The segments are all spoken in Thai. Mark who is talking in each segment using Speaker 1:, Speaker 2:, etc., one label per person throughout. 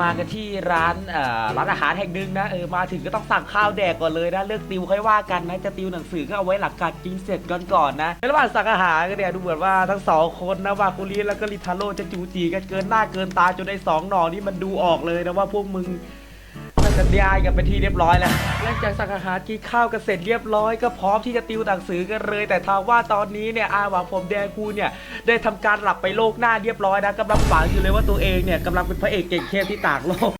Speaker 1: มากันที่ร้านเอ่อร้านอาหารแห่งหนึ่งนะเออมาถึงก็ต้องสั่งข้าวแดกก่อนเลยนะเลือกติวค่อยว่ากันนะจะติวหนังสือก็เอาไว้หลังการกินเสร็จก่อนก่อนนะในระหว่างสั่งอาหารก็เนี่ยดูเหมือนว่าทั้งสองคนนะว่าคุรีแล้วก็ลิทาโร่จะจูจีกันเกินหน้าเกินตาจนในสองหนอนี่มันดูออกเลยนะว่าพวกมึง น่าจะได้กันเป็นที่เรียบร้อยแล้วหลังจากสั่งอาหารกินข้าวกันเสร็จเรียบร้อยก็พร้อมที่จะติวหนังสือกันเลย แต่ทางว่าตอนนี้เนี่ยอาหวังผมแดงคูเนี่ยได้ทำการหลับไปโลกหน้าเรียบร้อยนะกำลังฝันอยู่เลยว่าตัวเองเนี่ยกำลังเป็นพระเอกเก่งเทพที่ต่างโลก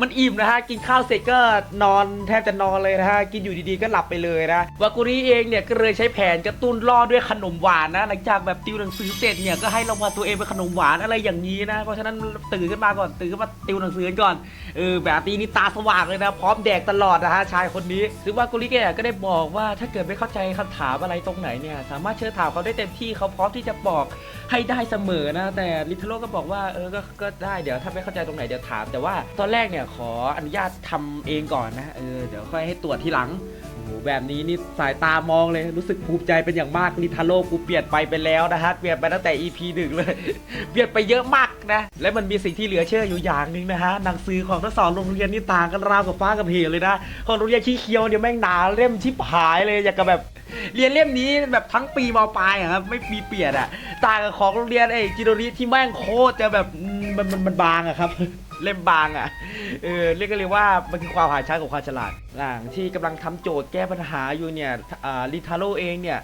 Speaker 1: มันอิ่มนะฮะ กินข้าวเสร็จก็นอนแทบจะนอนเลยนะฮะ กินอยู่ดีๆก็หลับไปเลยนะ วากุริเองเนี่ยก็เลยใช้แผนกระตุ้นล่อด้วยขนมหวานนะ หลังจากแบบติวหนังสือเสร็จเนี่ยก็ให้รางวัลตัวเองเป็นขนมหวานอะไรอย่างนี้นะ เพราะฉะนั้นตื่นขึ้นมาก่อนตื่นขึ้นมาติวหนังสือก่อน เออแบบนี้นี่ตาสว่างเลยนะ พร้อมแดกตลอดนะฮะชายคนนี้ ซึ่งวากุริแกก็ได้บอกว่าถ้าเกิดไม่เข้าใจคำถามอะไรตรงไหนเนี่ยสามารถเชิญถามเขาได้เต็มที่เขาพร้อมที่จะบอกให้ได้เสมอนะ แต่ลิทโลก็บอกว่าเออก็ก็ได้เดี๋ยวถ้าไม่เข้าใจตรงไหนเดี๋ยวถาม แต่ว่าตอนแรกเนี่ยขออนุญาตทำเองก่อนนะ เออ เดี๋ยวค่อยให้ตรวจทีหลังโอ้โหแบบนี้นี่สายตามองเลยรู้สึกภูมิใจเป็นอย่างมากลิทาโลกูเปลี่ยนไปไปแล้วนะฮะ เปลี่ยนไปตั้งแต่ EP หนึ่งเลย เปลี่ยนไปเยอะมากนะ และมันมีสิ่งที่เหลือเชื่ออยู่อย่างหนึ่งนะฮะ หนังสือของทั้งสองโรงเรียนนี่ต่างกันราวกับฟ้ากับเหวเลยนะ ของโรงเรียนชี้เคียวเนี่ยแม่งหนาเล่มชิบหายเลย อย่างกับแบบเรียนเล่มนี้แบบทั้งปีมปลายอะครับไม่มีเปลี่ยนอะต่างกับของโรงเรียนไอ้จิโรริที่แม่งโคตรจะแบบมันมันมันบางอะครับ เล่มบางอะเออเรียกกันเลยว่ามันคือความหายช้าของความฉลาดหลังที่กำลังทำโจทย์แก้ปัญหาอยู่เนี่ยลิทาโร่เองเนี่ย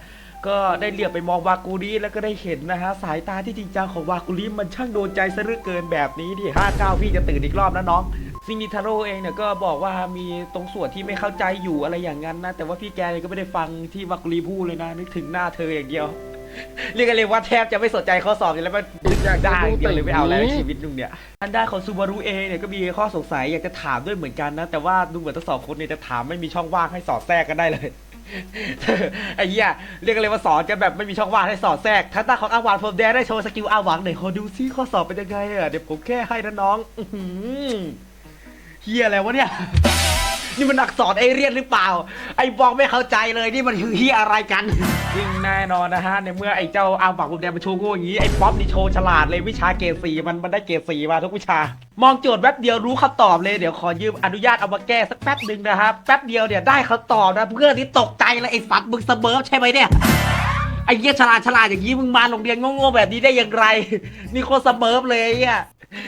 Speaker 1: ก็ได้เหลือบไปมองวากูริแล้วก็ได้เห็นนะฮะสายตาที่จริงจังของวากูริมันช่างโดนใจซะเหลือเกินแบบนี้ที่ห้าเก้าพี่จะตื่นอีกรอบนะน้องซิงนิทาโร่เองเนี่ยก็บอกว่ามีตรงส่วนที่ไม่เข้าใจอยู่อะไรอย่างนั้นนะแต่ว่าพี่แกเนี่ยก็ไม่ได้ฟังที่วากูริพูดเลยนะนึกถึงหน้าเธออย่างเดียว เรียกกันเลยว่าแทบจะไม่สนใจข้อสอบเลยแล้วมันนึกได้อย่างเดียวเลยไม่เอาแล้วในชีวิตนุ่งเนี่ยอันด้านของซูบารุเองเนี่ยก็มีข้อสงสัยอยากจะถามด้วยเหมือนกันนะ แต่ว่าดูเหมือนทั้งสองคนเนี่ยจะถามไม่มีช่องว่างให้สอดแทรกกันได้เลยไอ้เหี้ยเรียกกันเลยว่าสอนกันแบบไม่มีช่องว่างให้สอดแทรกทั้งตาของอาหวานผมแดงได้โชว์สกิลอาหวังไหนขอดูซิข้อสอบเป็นยังไงอะเดี๋ยวผมแค่ให้นะน้องอื้อหือเฮียอะไรวะเนี่ย นี่มันอักษรไอเรียนหรือเปล่า ไอ้บอกไม่เข้าใจเลยนี่มันคือเฮียอะไรกันจริงแน่นอนนะฮะในเมื่อไอ้เจ้าอาหวังผมแดงมาโชว์โง่อย่างนี้ไอ้ป๊อปนี่โชว์ฉลาดเลยวิชาเกรดสีมันมันได้เกรดสีมาทุกวิชา มองโจทย์แป๊บเดียวรู้คำตอบเลยเดี๋ยวขอยืมอนุญาตเอามาแก้สักแป๊บหนึ่งนะครับแป๊บเดียวเนี่ยได้คำตอบนะเพื่อนที่ตกใจเลยไอ้สัตว์มึงเสมอใช่ไหมเนี่ยไอ้เหี้ยฉลาดฉลาดอย่างนี้มึงมาโรงเรียนโง่ๆแบบนี้ได้อย่างไร นี่โคตรสเมิร์ฟเลยอ้เหี้ย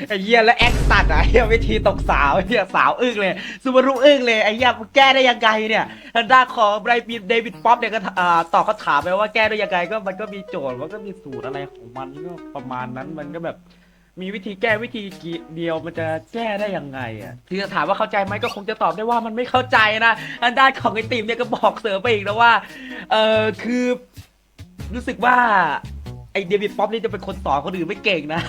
Speaker 1: ไอ้เหี้ยแล้วแอคตัดอะไอ้เหี้ยวิธีตกสาวไอ้เหี้ยสาวอึ้งเลยซูบารุอึ้งเลยไอ้เหี้ยมึงแก้ได้ยังไงเนี่ยทางด้านของไบรบินเดวิดป๊อปเนี่ยก็อ่าตอบคำถามไปว่าแก้ได้ยังไงก็มันก็มีโจทย์มันก็มีสูตรอะไรของมันก็ประมาณนั้นมันก็แบบ มีวิธีแก้วิธีเดียวมันจะแก้ได้ยังไงอะคือจะถามว่าเข้าใจไหมก็คงจะตอบได้ว่ามันไม่เข้าใจนะอันด้านของไอติมเนี่ยก็บอกเสริมไปอีกนะว่าเออคือรู้สึกว่าไอเดวิดป๊อปนี่จะเป็นคนสอนคนอื่นไม่เก่งนะ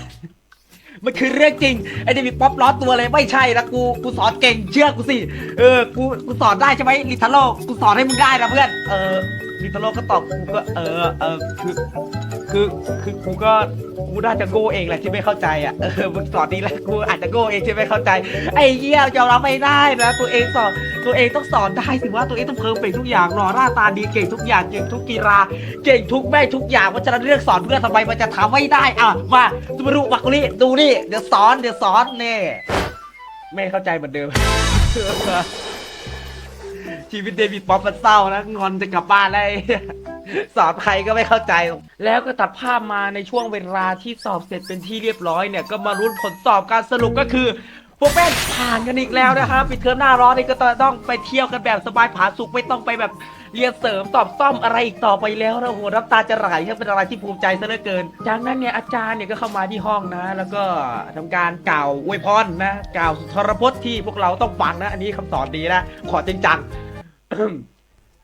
Speaker 1: มันคือเรื่องจริงไอเดวิดป๊อปล้อตัวเลยไม่ใช่นะกูกูสอนเก่งเชื่อกูสิเออกูกูสอนได้ใช่ไหมลิทาโลกูสอนให้มึงได้นะเพื่อนเออลิทาโลก็ตอบกูก็เออเออคือ คือคือกูก็กูน่าจะโง่เองแหละที่ไม่เข้าใจอะเออมึงสอนดีแล้วกูอาจจะโง่เองที่ไม่เข้าใจไอ้เหี้ยยอมรับไม่ได้นะตัวเองสอนตัวเองต้องสอนได้สิว่าตัวเองต้องเพิ่มไปทุกอย่างรอหน้าตาดีเก่งทุกอย่างเก่งทุกกีฬาเก่งทุกแม่ทุกอย่างเพราะฉะนั้นเรื่องสอนเพื่อนทำไมมันจะทำไม่ได้อะมาซูบารุวักคุริดูนี่เดี๋ยวสอนเดี๋ยวสอนเน่ไม่เข้าใจเหมือนเดิมชีวิตเดวิดป๊อปมันเศร้านะงอนจะกลับบ้านแล้วไอ้ สอนใครก็ไม่เข้าใจ แล้วก็ตัดภาพมาในช่วงเวลาที่สอบเสร็จเป็นที่เรียบร้อยเนี่ยก็มารุ้นผลสอบการสรุปก็คือ พวกแม่งผ่านกันอีกแล้วนะครับปิดเทอมหน้าร้อนนี่ก็ต้องไปเที่ยวกันแบบสบายผาสุกไม่ต้องไปแบบเรียนเสริมตอบซ่อมอะไรอีกต่อไปแล้วนะโหน้ำตาจะไหลช่างเป็นอะไรที่ภูมิใจซะเหลือเกิน จากนั้นเนี่ยอาจารย์เนี่ยก็เข้ามาที่ห้องนะ แล้วก็ทำการกล่าวอวยพรนะกล่าวสุนทรพจน์ที่พวกเราต้องฟังนะ อันนี้คำสอนดีนะ ขอจริงจัง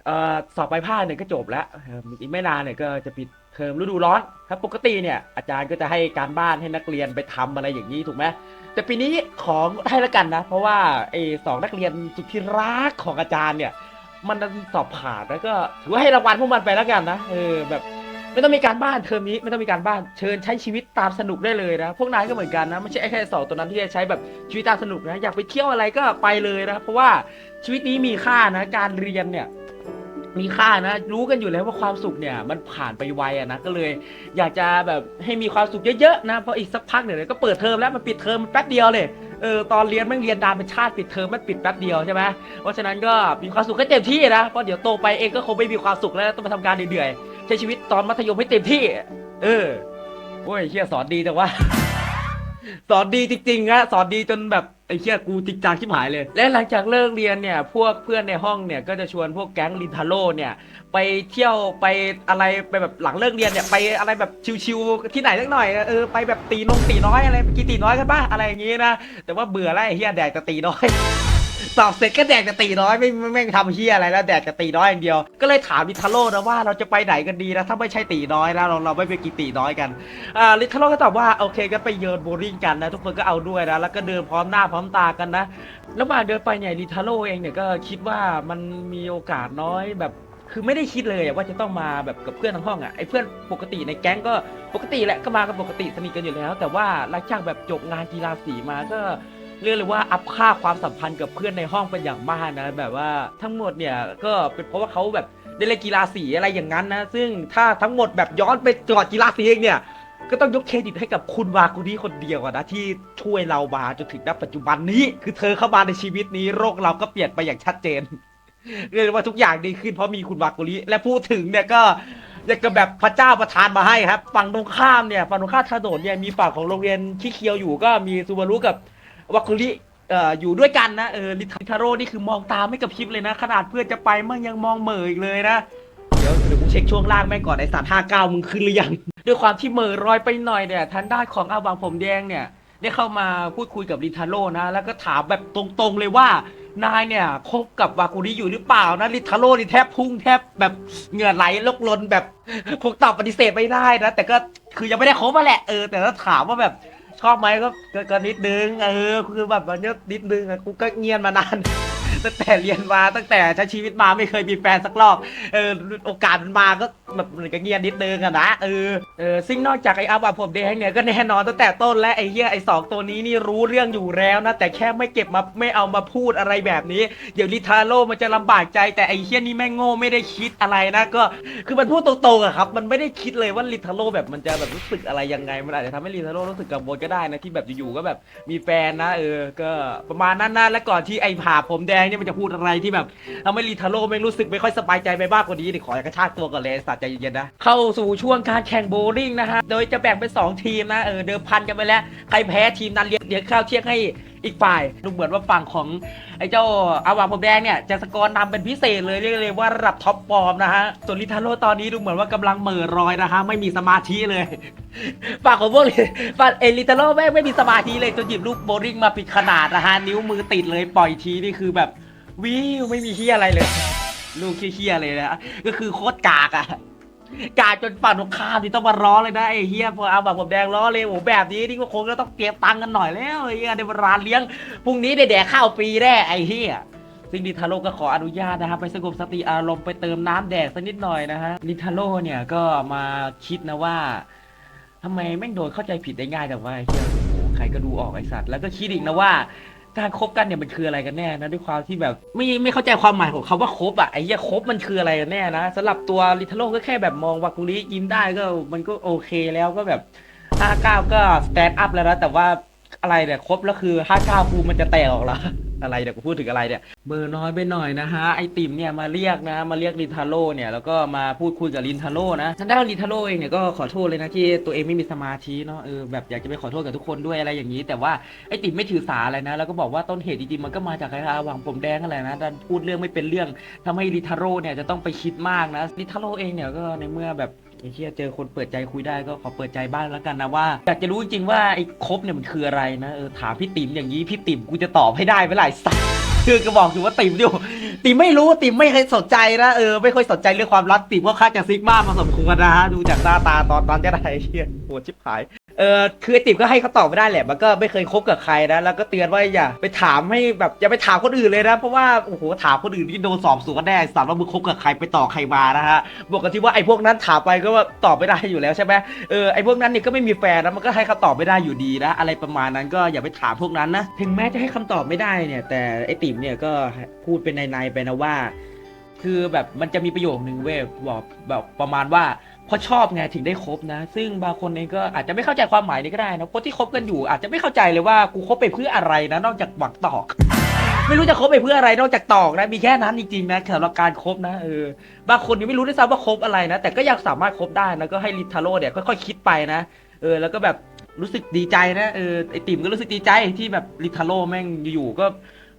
Speaker 1: เอ่อสอบไปภาคเนี่ยก็จบแล้วเอิ่มอีกไม่นานเนี่ยก็จะปิดเทอมฤดูร้อนครับปกติเนี่ยอาจารย์ก็จะให้การบ้านให้นักเรียนไปทำอะไรอย่างนี้ถูกไหมแต่ปีนี้ของให้ละกันนะ เพราะว่าไอ้สองนักเรียนสุดที่รักของอาจารย์เนี่ย มันดันสอบผ่านแล้วก็ถือว่าให้รางวัลพวกมันไปแล้วกันนะเออแบบไม่ต้องมีการบ้านเทอมนี้ไม่ต้องมีการบ้านเชิญใช้ชีวิตตามสนุกได้เลยนะพวกนายก็เหมือนกันนะไม่ใช่แค่สองตัวนั้นที่จะใช้แบบชีวิตตามสนุกนะอยากไปเที่ยวอะไรก็ไปเลยนะเพราะว่าชีวิตนี้มีค่านะการเรียนเนี่ย มีค่านะ รู้กันอยู่แล้วว่าความสุขเนี่ยมันผ่านไปไวอะนะก็เลย อยากจะแบบให้มีความสุขเยอะๆนะเพราะอีกสักพักเนี่ยก็เปิดเทอมแล้วมันปิดเทอมมันแป๊บเดียวเลยเออตอนเรียนแม่งเรียนดานเป็นชาติปิดเทอมมันปิดแป๊บเดียวใช่ไหมเพราะฉะนั้นก็มีความสุขให้เต็มที่นะเพราะเดี๋ยวโตไปเองก็คงไม่มีความสุขแล้วต้องมาทำงานเหนื่อยๆใช้ชีวิตตอนมัธยมให้เต็มที่ เออโอ้ยเฮียสอนดีแต่ว่า สอนดีจริงๆนะสอนดีจนแบบไอ้เชี่ยกูจริงจังชิบหายเลย และหลังจากเลิกเรียนเนี่ยพวกเพื่อนในห้องเนี่ยก็จะชวนพวกแก๊งลินทาโร่เนี่ยไปเที่ยวไปอะไรไปแบบหลังเลิกเรียนเนี่ยไปอะไรแบบชิวๆที่ไหนสักหน่อยเออไปแบบตีนงตีน้อยอะไรกินตีน้อยกันป่ะอะไรอย่างงี้นะแต่ว่าเบื่อแล้วไอ้เฮียแดกแต่ตีน้อย สอบเสร็จก็แดกแต่ตีน้อยไม่ไม่ไม่ทำเฮียอะไรแล้วแดกแต่ตีน้อยอย่างเดียว ก็เลยถามลิทาโร่นะว่าเราจะไปไหนกันดีนะถ้าไม่ใช่ตีน้อยนะเราเราไม่ไปกินตีน้อยกันอ่าลิทาโร่ก็ตอบว่าโอเคก็ไปเยินโบลิ่งกันนะทุกคนก็เอาด้วยนะแล้วก็เดินพร้อมหน้าพร้อมตากันนะแล้วมาเดินไปเนี่ยลิทาโร่เองเนี่ยก็คิดว่ามันมีโอกาสน้อยแบบคือไม่ได้คิดเลยว่าจะต้องมาแบบกับเพื่อนทั้งห้องอะไอ้เพื่อนปกติในแก๊งก็ปกติแหละก็มากันปกติสนิทกันอยู่แล้ว แต่ว่าหลังจากแบบจบงานกีฬาสีมาก็ เรียกเลยว่าอัพค่าความสัมพันธ์กับเพื่อนในห้องเป็นอย่างมากนะแบบว่าทั้งหมดเนี่ยก็เป็นเพราะว่าเขาแบบได้เล่นกีฬาสีอะไรอย่างนั้นนะ ซึ่งถ้าทั้งหมดแบบย้อนไปจอดกีฬาสีเองเนี่ย ก็ต้องยกเครดิตให้กับคุณวากุดีคนเดียวอะนะที่ช่วยเรามาจนถึงณปัจจุบันนี้ คือเธอเข้ามาในชีวิตนี้โรคเราก็เปลี่ยนไปอย่างชัดเจนเรียกว่าทุกอย่างดีขึ้นเพราะมีคุณวากุริและพูดถึงเนี่ยก็อยากจะแบบพระเจ้าประทานมาให้ครับ ฝั่งตรงข้ามเนี่ยฝั่งตรงข้ามถนนเนี่ยมีฝั่งของโรงเรียนขี้เคียวอยู่ก็มีซูบารุกับ วากุริเอ่ออยู่ด้วยกันนะเออลิทาโร่นี่คือมองตาไม่กระพริบเลยนะ ขนาดเพื่อนจะไปมั่งยังมองเหม่ออีกเลยนะ เดี๋ยวเดี๋ยวกูเช็คช่วงล่างแม่งก่อนไอ้สารห้าเก้ามึงขึ้นหรือยัง ด้วยความที่เหม่อรอยไปหน่อยเนี่ยทางด้านของอาวังผมแดงเนี่ยได้เข้ามาพูดคุยกับลิทาโร่นะ แล้วก็ถามแบบตรงๆเลยว่านายเนี่ยคบกับวากุริอยู่หรือเปล่านะลิทาโร่นี่แทบพุ่งแทบแบบเหงื่อไหลลกลนแบบคงตอบปฏิเสธไม่ได้นะ แต่ก็คือยังไม่ได้คบมาแหละเออแต่ถ้าถามว่าแบบ ชอบไหมก็ก็ก็นิดนึงเออคือแบบมันก็นิดนึงอะกูก็เงียนมานานตั้งแต่เรียนมาตั้งแต่ใช้ชีวิตมาไม่เคยมีแฟนสักรอบเออโอกาสมันมาก็แบบมันก็เงียบนิดนึงอะนะเออเออซึ่งนอกจากไอ้อาบาผมแดงเนี่ยก็แน่นอนตั้งแต่ต้นและไอ้เหี้ยไอ้สองตัวนี้นี่รู้เรื่องอยู่แล้วนะแต่แค่ไม่เก็บมาไม่เอามาพูดอะไรแบบนี้ เดี๋ยวลิทาโร่มันจะลำบากใจแต่ไอ้เหี้ยนี่แม่งโง่ไม่ได้คิดอะไรนะก็คือมันพูดตรงๆอะครับ มันไม่ได้คิดเลยว่าลิทาโร่แบบมันจะแบบรู้สึกอะไรยังไงมันอาจจะทำให้ลิทาโร่รู้สึกกังวลก็ได้นะที่แบบอยู่ๆก็แบบมีแฟนนะเออก็ประมาณนั้นนะและก่อนที่ไอ้ผ่าผมแดงเนี่ยมันจะพูดอะไรที่แบบทำให้ลีทาโร่ไม่รู้สึกไม่ค่อยสบายใจไปบ้างกว่านี้นี่ขอกระชากตัวก่อนเลยสัตว์ใจเย็นๆนะ เข้าสู่ช่วงการแข่งโบว์ลิ่งนะฮะ โดยจะแบ่งเป็นสองทีมนะ เออเดิมพันกันไปแล้ว ใครแพ้ทีมนั้นเลี้ยงเลี้ยงข้าวเที่ยงให้อีกฝ่ายดูเหมือนว่าฝั่งของไอ้เจ้าอาวาผมแดงเนี่ยจะสกอร์นำเป็นพิเศษเลยเรียกเลยว่าระดับท็อปฟอร์มนะฮะส่วนลิทาโร่ตอนนี้ดูเหมือนว่ากำลังเหม่อรอยนะฮะไม่มีสมาธิเลยฝั่งของพวกฝั่งเอลิทาโร่แม่งไม่มีสมาธิเลยจนหยิบลูกโบลิ่งมาผิดขนาดนะฮะนิ้วมือติดเลยปล่อยทีนี่คือแบบวิวไม่มีเฮียอะไรเลย ลูกเฮี้ยเลยนะก็คือโคตรกากอะ กาจนฝั่งตรงข้ามที่ต้องมาร้อเลยนะไอ้เฮียพอเอาแบบผมแดงล้อเลยโอ้แบบนี้นี่ก็คงจะต้องเก็บตังค์กันหน่อยแล้วไอ้เฮียในร้านเลี้ยงพรุ่งนี้ได้แดกข้าวฟรีแน่ไอ้เฮียซึ่งนิทาโร่ก็ขออนุญาตนะครับไปสงบสติอารมณ์ไปเติมน้ำแดกสักนิดหน่อยนะฮะนิทาโร่เนี่ยก็มาคิดนะว่าทำไมแม่งโดนเข้าใจผิดได้ง่ายแต่ว่าไอ้เฮียโอ้โหใครก็ดูออกไอ้สัตว์แล้วก็คิดอีกนะว่า การคบกันเนี่ยมันคืออะไรกันแน่นะด้วยความที่แบบไม่ไม่เข้าใจความหมายของคาว่าคบอะไอ้เหี้ยคบมันคืออะไรกันแน่นะสำหรับตัวลิทโลก็แค่แบบมองวากุริยิ้มได้ก็มันก็โอเคแล้วก็แบบห้าเก้าก็สแตนด์อัพแล้วนะแต่ว่าอะไรเนี่ยครบแล้วคือห้าเกูมันจะแตกออกแล้ว อะไรเนี่ยวกูพูดถึงอะไรเนี่ยเบอร์น้อยไปหน่อยนะฮะไอติมเนี่ยมาเรียกนะมาเรียกลินทาโร่เนี่ยแล้วก็มาพูดคุยกับลินทาโร่นะทางด้านลินทาโร่เองเนี่ยก็ขอโทษเลยนะที่ตัวเองไม่มีสมาธิเนาะเออแบบอยากจะไปขอโทษกับทุกคนด้วยอะไรอย่างนี้ แต่ว่าไอติมไม่ถือสาอะไรนะแล้วก็บอกว่าต้นเหตุจริงๆมันก็มาจากไอ้อาหวังผมแดงอะไรนะดันพูดเรื่องไม่เป็นเรื่องทำให้ลินทาโร่เนี่ยจะต้องไปคิดมากนะลินทาโร่เองเนี่ยก็ในเมื่อแบบ ไอ้เชี่ยเจอคนเปิดใจคุยได้ก็ขอเปิดใจบ้างแล้วกันนะว่าอยากจะรู้จริงๆว่าไอ้คบเนี่ยมันคืออะไรนะเออถามพี่ติ๋มอย่างนี้พี่ติ๋มกูจะตอบให้ได้ไหมล่ะไอ้สัสคือก็บอกอยู่ว่าติ๋มอยู่ติ๋มไม่รู้ติ๋มไม่เคยสนใจนะเออไม่ค่อยสนใจเรื่องความรักติ๋มก็ค่าจะซิกมามาสมควรนะฮะดูจากหน้าตาตอนตอนจะได้เชี่ยปวดชิบหาย เออคือไอติมก็ให้เขาตอบไม่ได้แหละ มันก็ไม่เคยคบกับใครนะ แล้วก็เตือนว่าอย่าไปถามให้แบบอย่าไปถามคนอื่นเลยนะ เพราะว่าโอ้โหถามคนอื่นที่โดนสอบสวนแน่สามว่ามึงคบกับใครไปต่อใครมานะฮะบวกกับที่ว่าไอพวกนั้นถามไปก็ว่าตอบไม่ได้อยู่แล้วใช่ไหมเออไอพวกนั้นเนี่ยก็ไม่มีแฟนนะมันก็ให้คำตอบไม่ได้อยู่ดีนะ อะไรประมาณนั้นก็อย่าไปถามพวกนั้นนะ ถึงแม้จะให้คำตอบไม่ได้เนี่ย แต่ไอติมเนี่ยก็พูดเป็นในๆไปนะว่า คือแบบมันจะมีประโยคนึงเว้ยบอกแบบประมาณว่า เพราะชอบไงถึงได้คบนะ ซึ่งบางคนเองก็อาจจะไม่เข้าใจความหมายนี้ก็ได้นะคนที่คบกันอยู่ อาจจะไม่เข้าใจเลยว่ากูคบไปเพื่ออะไรนะ นอกจากหวังตอก ไม่รู้จะคบไปเพื่ออะไรนอกจากตอกนะมีแค่นั้นจริงๆนะสำหรับการคบนะเออบางคนยังไม่รู้ด้วยซ้ำว่าคบอะไรนะแต่ก็ยังสามารถคบได้นะก็ให้ลิทาโร่เนี่ยค่อยๆคิดไปนะเออแล้วก็แบบรู้สึกดีใจนะเออไอติ่มก็รู้สึกดีใจที่แบบลิทาโร่แม่งอยู่ๆก็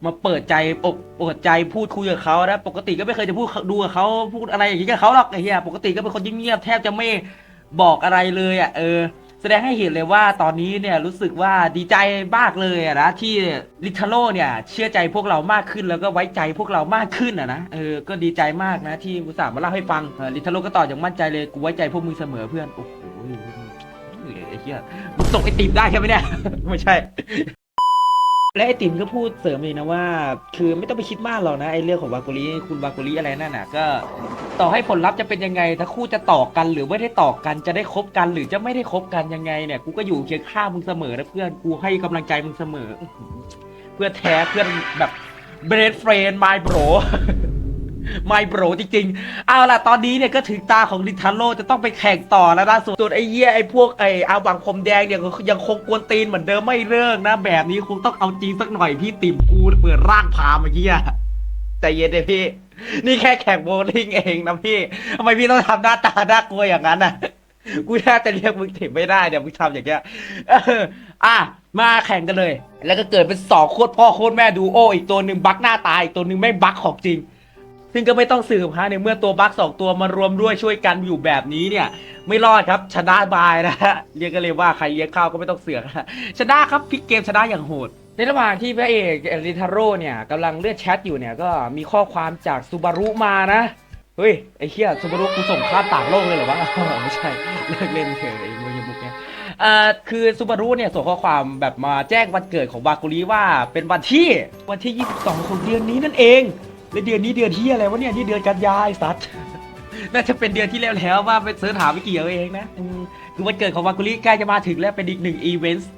Speaker 1: มาเปิดใจอกเปิดใจพูดคุยกับเขานะปกติก็ไม่เคยจะพูดดูกับเขาพูดอะไรอย่างนี้กับเขาหรอกไอ้เหี้ยปกติก็เป็นคนเงียบๆแทบจะไม่บอกอะไรเลยอะเออ แสดงให้เห็นเลยว่าตอนนี้เนี่ยรู้สึกว่าดีใจมากเลยอะนะที่ลิทาโร่เนี่ย เชื่อใจพวกเรามากขึ้นแล้วก็ไว้ใจพวกเรามากขึ้นอะนะเออก็ดีใจมากนะที่อุตส่าห์มาเล่าให้ฟังลิทาโร่ก็ตอบอย่างมั่นใจเลยกูไว้ใจพวกมึงเสมอเพื่อนโอ้โหไอ้เหี้ยมึงส่งไอติมได้ใช่ไหมเนี่ยไม่ใช่ และไอติมก็พูดเสริมเลยนะว่า คือไม่ต้องไปคิดมากหรอกนะไอเรื่องของวากุลิคุณวากุลิอะไรนั่นน่ะก็ ต่อให้ผลลัพธ์จะเป็นยังไงถ้าคู่จะต่อกันหรือไม่ได้ต่อกันจะได้คบกันหรือจะไม่ได้คบกันยังไงเนี่ยกูก็อยู่เคียงข้างมึงเสมอนะเพื่อนกูให้กำลังใจมึงเสมอ เพื่อแท้เพื่อนแบบเบรดเฟรนด์มายโบร ไมายโบรจริงๆ เอาล่ะตอนนี้เนี่ยก็ถึงตาของลิทาโร่จะต้องไปแข่งต่อแล้วนะส่วนส่วนไอ้เหี้ยไอ้พวกไอ้อาวังพรมแดงเนี่ยยังคงกวนตีนเหมือนเดิมไม่เลิกนะ แบบนี้คงต้องเอาจริงสักหน่อยพี่ติ่มกูเปิดร่างพาเมื่อกี้ใจเย็นเลยพี่ นี่แค่แข่งโบว์ลิ่งเองนะพี่ทำไมพี่ต้องทำหน้าตาน่ากลัวอย่างนั้นน่ะกูแทบจะเรียกมึงถิ่มไม่ได้เดี๋ยวมึงทำอย่างเงี้ยอออะมาแข่งกันเลย แล้วก็เกิดเป็นสองโคตรพ่อโคตรแม่ดูโออีกตัวหนึ่งบักหน้าตายอีกตัวหนึ่งไม่บักของจริง ซึ่งก็ไม่ต้องสืบฮะในเมื่อตัวบักสองตัวมารวมด้วยช่วยกันอยู่แบบนี้เนี่ย ไม่รอดครับชนะบายนะฮะเรียกกันเลยว่าใครเลี้ยงข้าวก็ไม่ต้องเสือกนะชนะครับพลิกเกมชนะอย่างโหดในระหว่างที่พระเอกเอริทาโร่เนี่ยกำลังเลื่อนแชทอยู่เนี่ยก็มีข้อความจากซูบารุมานะ เฮ้ย ไอ้เหี้ยซูบารุกูส่งข้ามต่างโลกเลยเหรอวะไม่ใช่ เลิกเล่นเถอะไอ้โมยมุกเนี่ยเอ่อคือซูบารุเนี่ยส่งข้อความแบบมาแจ้งวันเกิดของบากุริว่าเป็นวันที่วันที่ 22 ของเดือนนี้นั่นเอง และเดือนนี้เดือนที่อะไรวะเนี่ยนี่เดือนกันยายไอ้สัตว์ น่าจะเป็นเดือนที่แล้วแล้วว่าไปเสิร์ชหาไม่เกี่ยวเองนะอืมคือวันเกิดของวากุลิใกล้จะมาถึงแล้วเป็นอีกหนึ่งอีเวนต์